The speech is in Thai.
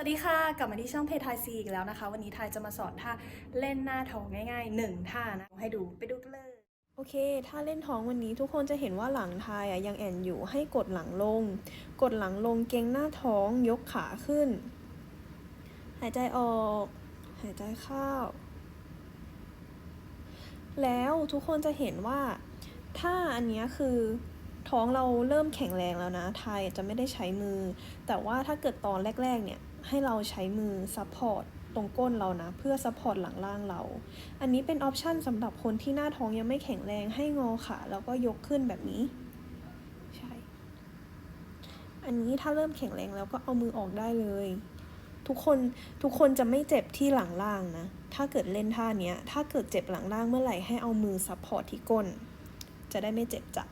สวัสดีค่ะ กลับมาที่ช่องเพทายซีอีกแล้วนะคะ วันนี้ทายจะมาสอนท่าเล่นหน้าท้องง่ายๆหนึ่งท่านะ ให้ดูไปดูกันเลย โอเค ถ้าเล่นท้องวันนี้ทุกคนจะเห็นว่าหลังทายอะยังแอนอยู่ให้กดหลังลง กดหลังลงเกงหน้าท้องยกขาขึ้น หายใจออก หายใจเข้า แล้วทุกคนจะเห็นว่าถ้าอันนี้คือ ท้องเราเริ่มแข็งแรงแล้วนะทายจะไม่ได้ใช้มือ แต่ว่าถ้าเกิดตอนแรก ๆ เนี่ยให้เราใช้มือซัพพอร์ตตรงก้นเรานะ เพื่อซัพพอร์ตหลังล่างเรา อันนี้เป็นออปชันสำหรับคนที่หน้าท้องยังไม่แข็งแรงให้งอขาแล้วก็ยกขึ้นแบบนี้ใช่อันนี้ถ้าเริ่มแข็งแรงแล้วก็เอามือออกได้เลย ทุกคนทุกคนจะไม่เจ็บที่หลังล่างนะ ถ้าเกิดเล่นท่าเนี้ยถ้าเกิดเจ็บหลังล่างเมื่อไหร่ให้เอามือซัพพอร์ตที่ก้น จะได้ไม่เจ็บจ้ะ